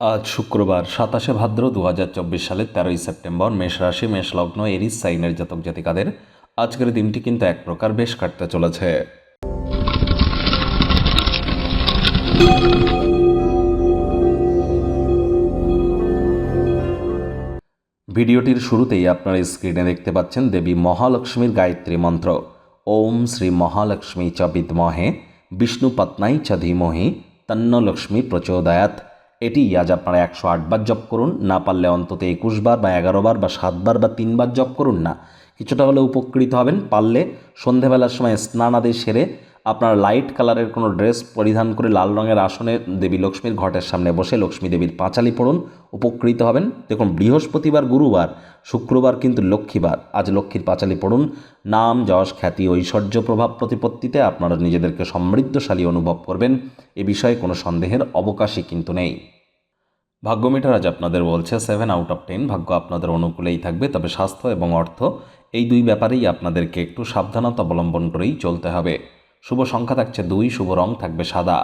আজ শুক্রবার সাতাশে ভাদ্র দু হাজার চব্বিশ সালের তেরোই সেপ্টেম্বর মেষ রাশি, মেষ লগ্ন, এরিস, সাইনের জাতক জাতিকাদের আজকের দিনটি কিন্তু এক প্রকার বেশ কাটতে চলেছে। ভিডিওটির শুরুতেই আপনারা স্ক্রিনে দেখতে পাচ্ছেন দেবী মহালক্ষ্মীর গায়ত্রী মন্ত্র। ওম শ্রী মহালক্ষ্মী চ বিদ্মহে, বিষ্ণু পত্নাই চ ধীমহি, তন্ন লক্ষ্মী প্রচোদয়াত এটি আজ আপনারা একশো আটবার জপ করুন, না পারলে অন্তত একুশ বার বা এগারো বার বা সাতবার বা তিনবার জপ করুন না। কিছুটা হলে উপকৃত হবেন, পারলে সন্ধেবেলার সময় স্নান আদি সেরে আপনার লাইট কালারের কোনো ড্রেস পরিধান করে লাল রঙের আসনে দেবী লক্ষ্মীর ঘটের সামনে বসে লক্ষ্মী দেবীর পাঁচালি পড়ুন, উপকৃত হবেন। দেখুন, বৃহস্পতিবার, গুরুবার, শুক্রবার কিন্তু লক্ষ্মীবার। আজ লক্ষ্মীর পাঁচালি পড়ুন, নাম, যশ, খ্যাতি, ঐশ্বর্য প্রভাব প্রতিপত্তিতে আপনারা নিজেদেরকে সমৃদ্ধশালী অনুভব করবেন। এ বিষয়ে কোনো সন্দেহের অবকাশই কিন্তু নেই। ভাগ্যমিটার আজ আপনাদের বলছে সেভেন আউট অফ টেন ভাগ্য আপনাদের অনুকূলেই থাকবে, তবে স্বাস্থ্য এবং অর্থ এই দুই ব্যাপারেই আপনাদেরকে একটু সাবধানতা অবলম্বন করেই চলতে হবে। শুভ সংখ্যা থাকছে দুই, শুভ রং থাকবে সাদা।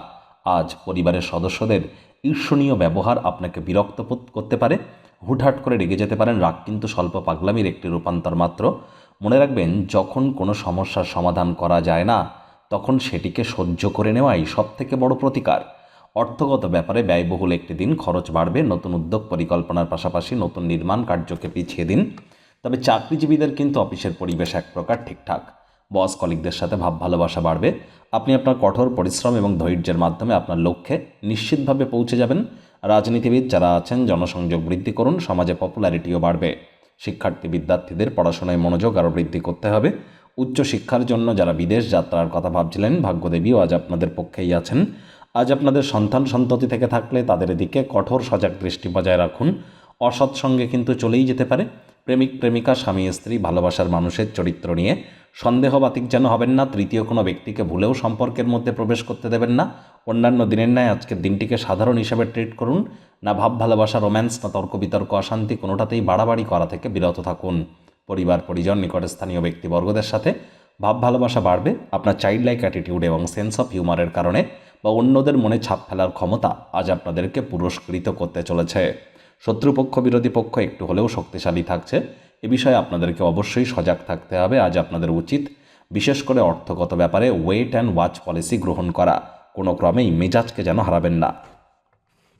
আজ পরিবারের সদস্যদের ঈর্ষণীয় ব্যবহার আপনাকে বিরক্ত করতে পারে, হুটহাট করে রেগে যেতে পারেন, রাগ কিন্তু স্বল্প পাগলামির একটি রূপান্তর মাত্র। মনে রাখবেন, যখন কোনো সমস্যার সমাধান করা যায় না, তখন সেটিকে সহ্য করে নেওয়াই সবথেকে বড় প্রতিকার। অর্থগত ব্যাপারে ব্যয়বহুল একটি দিন, খরচ বাড়বে, নতুন উদ্যোগ পরিকল্পনার পাশাপাশি নতুন নির্মাণ কার্যকে পিছিয়ে দিন। তবে চাকরিজীবীদের কিন্তু অফিসের পরিবেশ এক প্রকার ঠিকঠাক। বস কলিকদের সাথে ভাব ভালোবাসা বাড়বে। আপনি আপনার কঠোর পরিশ্রম এবং ধৈর্যের মাধ্যমে আপনার লক্ষ্যে নিশ্চিতভাবে পৌঁছে যাবেন। রাজনীতিবিদ যারা আছেন, জনসংযোগ বৃদ্ধি করুন, সমাজে পপুলারিটিও বাড়বে। শিক্ষার্থী, বিদ্যার্থীদের পড়াশোনায় মনোযোগ আরও বৃদ্ধি করতে হবে। উচ্চ শিক্ষার জন্য যারা বিদেশ যাত্রার কথা ভাবছিলেন, ভাগ্যদেবীও আজ আপনাদের পক্ষেই আছেন। আজ আপনাদের সন্তান সন্ততি থেকে থাকলে তাদের দিকে কঠোর সজাগ দৃষ্টি বজায় রাখুন। অসৎ সঙ্গে কিন্তু চলেই যেতে পারে। প্রেমিক, প্রেমিকা, স্বামী, স্ত্রী, ভালোবাসার মানুষের চরিত্র নিয়ে সন্দেহবাতিক যেন হবেন না, তৃতীয় কোনো ব্যক্তিকে ভুলেও সম্পর্কের মধ্যে প্রবেশ করতে দেবেন না। অন্যান্য দিনের ন্যায় আজকের দিনটিকে সাধারণ হিসাবে ট্রিট করুন। না ভাব, ভালোবাসা রোম্যান্স না তর্ক, বিতর্ক, অশান্তি কোনোটাতেই বাড়াবাড়ি করা থেকে বিরত থাকুন। পরিবার, পরিজন, নিকটস্থানীয় ব্যক্তিবর্গদের সাথে ভাব ভালোবাসা বাড়বে, আপনার চাইল্ড লাইক অ্যাটিটিউড এবং সেন্স অফ হিউমারের কারণে বা অন্যদের মনে ছাপ ফেলার ক্ষমতা আজ আপনাদেরকে পুরস্কৃত করতে চলেছে। শত্রুপক্ষ, বিরোধী পক্ষ একটু হলেও শক্তিশালী থাকছে। এ বিষয়ে আপনাদেরকে অবশ্যই সজাগ থাকতে হবে। আজ আপনাদের উচিত বিশেষ করে অর্থগত ব্যাপারে ওয়েট অ্যান্ড ওয়াচ পলিসি গ্রহণ করা। কোনো ক্রমেই মেজাজকে যেন হারাবেন না।